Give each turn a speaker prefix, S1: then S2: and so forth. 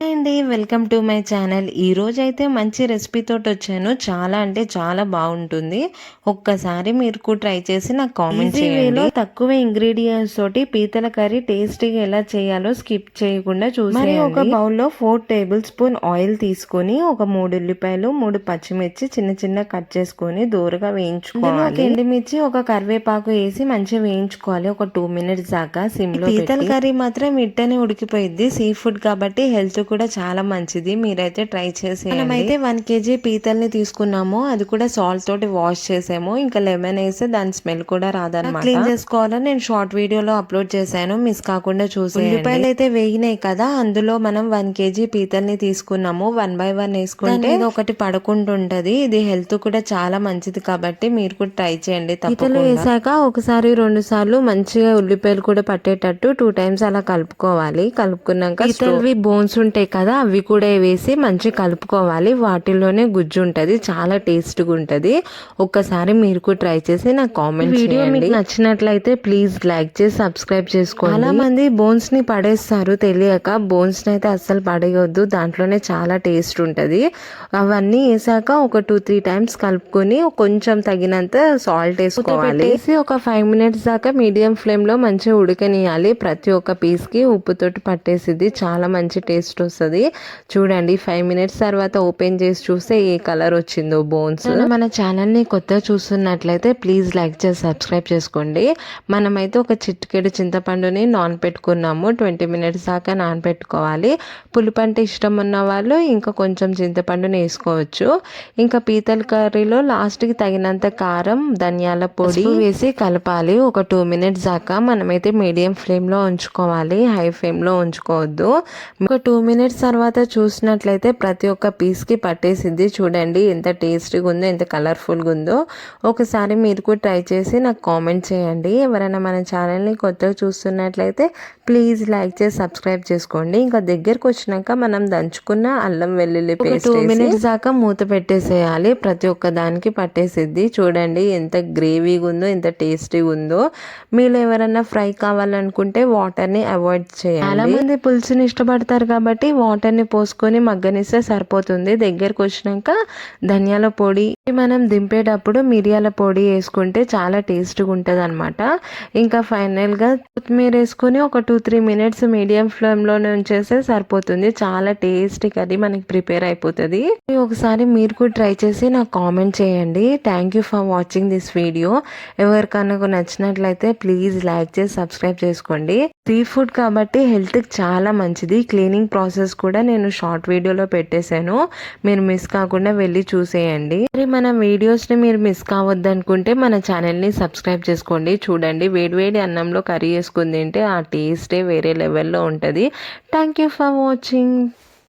S1: అండి welcome to my channel. ఈరోజు అయితే మంచి రెసిపీతో వచ్చాను చాలా అంటే చాలా బాగుంటుంది ఒక్కసారి మీరు కూడా ట్రై చేసి నాకు కామెంట్ చేయండి. తక్కువ ఇంగ్రీడియంట్స్ తోటి పీతల కర్రీ టేస్టీగా ఎలా చేయాలో స్కిప్ చేయకుండా చూసి ఒక బౌల్లో ఫోర్ టేబుల్ స్పూన్ ఆయిల్ తీసుకొని ఒక మూడు ఉల్లిపాయలు మూడు పచ్చిమిర్చి చిన్న చిన్న కట్ చేసుకొని దూరగా వేయించుకోవాలి. ఎండుమిర్చి ఒక కరివేపాకు వేసి మంచిగా వేయించుకోవాలి. ఒక టూ మినిట్స్ దాకా సిమ్లో పీతల కర్రీ మాత్రం ఇట్టనే ఉడికిపోయింది సీ ఫుడ్ కాబట్టి హెల్త్ కూడా చాలా మంచిది. మీరైతే ట్రై చేసి మనమైతే వన్ కేజీ పీతల్ని తీసుకున్నాము. అది కూడా సాల్ట్ తోటి వాష్ చేసాము. ఇంకా లెమన్ వేస్తే దాని స్మెల్ కూడా రాదనమాట క్లీన్ చేసుకోవాలని నేను షార్ట్ వీడియోలో అప్లోడ్ చేశాను. మిస్ కాకుండా చూసి ఉల్లిపాయలు అయితే వేగినాయి కదా అందులో మనం వన్ కేజీ పీతల్ని తీసుకున్నాము. వన్ బై వన్ వేసుకుంటే ఇది ఒకటి పడుకుంటుంటది. ఇది హెల్త్ కూడా చాలా మంచిది కాబట్టి మీరు కూడా ట్రై చేయండి పీతలు వేసాక ఒకసారి రెండు సార్లు మంచిగా ఉల్లిపాయలు కూడా పట్టేటట్టు టూ టైమ్స్ అలా కలుపుకోవాలి. కలుపుకున్నాక బోన్స్ ఉంటాయి ఉంటాయి కదా అవి కూడా వేసి మంచిగా కలుపుకోవాలి. వాటిలోనే గుజ్జు ఉంటుంది చాలా టేస్ట్గా ఉంటుంది. ఒక్కసారి మీరు కూడా ట్రై చేసి నాకు కామెంట్ వీడియో మీకు నచ్చినట్లయితే ప్లీజ్ లైక్ చేసి సబ్స్క్రైబ్ చేసుకోండి. చాలా మంది బోన్స్ని పడేస్తారు తెలియక. బోన్స్ని అయితే అస్సలు పడేయొద్దు దాంట్లోనే చాలా టేస్ట్ ఉంటుంది. అవన్నీ వేసాక ఒక టూ త్రీ టైమ్స్ కలుపుకొని కొంచెం తగినంత సాల్ట్ వేసుకోవాలి. ఒక ఫైవ్ మినిట్స్ దాకా మీడియం ఫ్లేమ్లో మంచిగా ఉడకనియాలి. ప్రతి ఒక్క పీస్కి ఉప్పుతోటి పట్టేసిద్ది చాలా మంచి టేస్ట్ వస్తుంది చూడండి ఫైవ్ మినిట్స్ తర్వాత ఓపెన్ చేసి చూస్తే ఏ కలర్ వచ్చిందో బోన్స్ మన ఛానల్ని కొత్తగా చూస్తున్నట్లయితే ప్లీజ్ లైక్ చేసి సబ్స్క్రైబ్ చేసుకోండి. మనమైతే ఒక చిట్కెడు చింతపండుని నాన్ పెట్టుకున్నాము. ట్వంటీ మినిట్స్ దాకా నానపెట్టుకోవాలి పులుపు అంటే ఇష్టం ఉన్న వాళ్ళు ఇంకా కొంచెం చింతపండుని వేసుకోవచ్చు. ఇంకా పీతల కర్రీలో లాస్ట్కి తగినంత కారం ధనియాల పొడి వేసి కలపాలి. ఒక టూ మినిట్స్ దాకా మనమైతే మీడియం ఫ్లేమ్లో ఉంచుకోవాలి. హై ఫ్లేమ్లో ఉంచుకోవద్దు. ఒక టూ మినిట్స్ మినిట్స్ తర్వాత చూసినట్లయితే ప్రతి ఒక్క పీస్కి పట్టేసిద్ది చూడండి ఎంత టేస్టీగా ఉందో ఎంత కలర్ఫుల్గా ఉందో. ఒకసారి మీరు కూడా ట్రై చేసి నాకు కామెంట్ చేయండి. ఎవరైనా మన ఛానల్ని కొత్తగా చూస్తున్నట్లయితే ప్లీజ్ లైక్ చేసి సబ్స్క్రైబ్ చేసుకోండి. ఇంకా దగ్గరకు వచ్చినాక మనం దంచుకున్న అల్లం వెల్లుల్లి పేస్ట్ టూ మినిట్స్ దాకా మూత పెట్టేసేయాలి. ప్రతి ఒక్క దానికి పట్టేసిద్ది. చూడండి ఎంత గ్రేవీగా ఉందో ఎంత టేస్టీగా ఉందో. మీరు ఎవరైనా ఫ్రై కావాలనుకుంటే వాటర్ని అవాయిడ్ చేయాలి చాలా మంది పులుసుని ఇష్టపడతారు కాబట్టి కాబట్టి వాటర్ని పోసుకొని మగ్గనిస్తే సరిపోతుంది. దగ్గరకు వచ్చినాక ధనియాల పొడి మనం దింపేటప్పుడు మిరియాల పొడి వేసుకుంటే చాలా టేస్ట్గా ఉంటుంది అనమాట ఇంకా ఫైనల్గా కొత్తిమీర వేసుకొని ఒక టూ త్రీ మినిట్స్ మీడియం ఫ్లేమ్లోనే ఉంచేస్తే సరిపోతుంది. చాలా టేస్టీ అది మనకి ప్రిపేర్ అయిపోతుంది. ఒకసారి మీరు కూడా ట్రై చేసి నాకు కామెంట్ చేయండి. Thank you for watching this video ఎవరికన్నా నచ్చినట్లయితే ప్లీజ్ లైక్ చేసి సబ్స్క్రైబ్ చేసుకోండి. సీ ఫుడ్ కాబట్టి హెల్త్కి చాలా మంచిది. క్లీనింగ్ ప్రాసెస్ కూడా నేను షార్ట్ వీడియోలో పెట్టేశాను. మీరు మిస్ కాకుండా వెళ్ళి చూసేయండి. మరి మన వీడియోస్ని మీరు మిస్ కావద్దు అనుకుంటే మన ఛానల్ని సబ్స్క్రైబ్ చేసుకోండి. చూడండి వేడివేడి అన్నంలో కర్రీ వేసుకుని తింటే ఆ టేస్టే వేరే లెవెల్లో ఉంటుంది. Thank you for watching.